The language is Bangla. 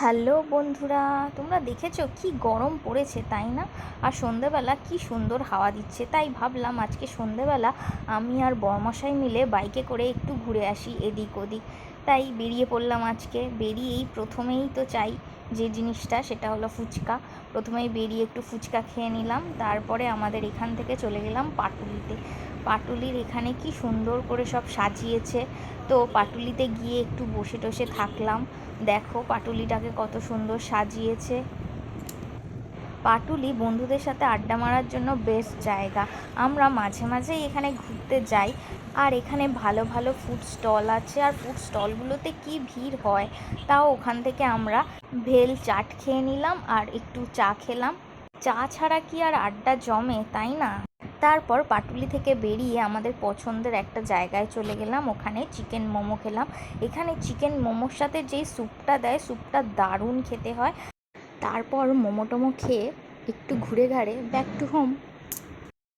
হ্যালো বন্ধুরা, তোমরা দেখেছ কি গরম পড়েছে, তাই না? আর সন্ধেবেলা কি সুন্দর হাওয়া দিচ্ছে, তাই ভাবলাম আজকে সন্ধেবেলা আমি আর বরমশাই মিলে বাইকে করে একটু ঘুরে আসি এদিক ওদিক। তাই বেরিয়ে পড়লাম আজকে। বেরিয়েই প্রথমেই তো চাই যে জিনিসটা, সেটা হলো ফুচকা। প্রথমেই বেরিয়ে একটু ফুচকা খেয়ে নিলাম, তারপরে আমাদের এখান থেকে চলে গেলাম পাটুলিতে। পাটুলির এখানে কি সুন্দর করে সব সাজিয়েছে। তো পাটুলিতে গিয়ে একটু বসে টসে থাকলাম। দেখো পাটুলিটাকে কত সুন্দর সাজিয়েছে। পাটুলি বন্ধুদের সাথে আড্ডা মারার জন্য বেস্ট জায়গা। আমরা মাঝে মাঝেই এখানে ঘুরতে যাই। আর এখানে ভালো ভালো ফুড স্টল আছে। আর ফুড স্টলগুলোতে কি ভিড় হয়, তাও ওখান থেকে আমরা ভেল চাট খেয়ে নিলাম আর একটু চা খেলাম। চা ছাড়া কি আর আড্ডা জমে, তাই না? তারপর পাটুলি থেকে বেরিয়ে আমাদের পছন্দের একটা জায়গায় চলে গেলাম। ওখানে চিকেন মোমো খেলাম। এখানে চিকেন মোমোর সাথে যেই স্যুপটা দেয় স্যুপটা দারুণ খেতে হয়। তারপর মোমো টোমো খেয়ে একটু ঘুরে ঘাড়ে ব্যাক টু হোম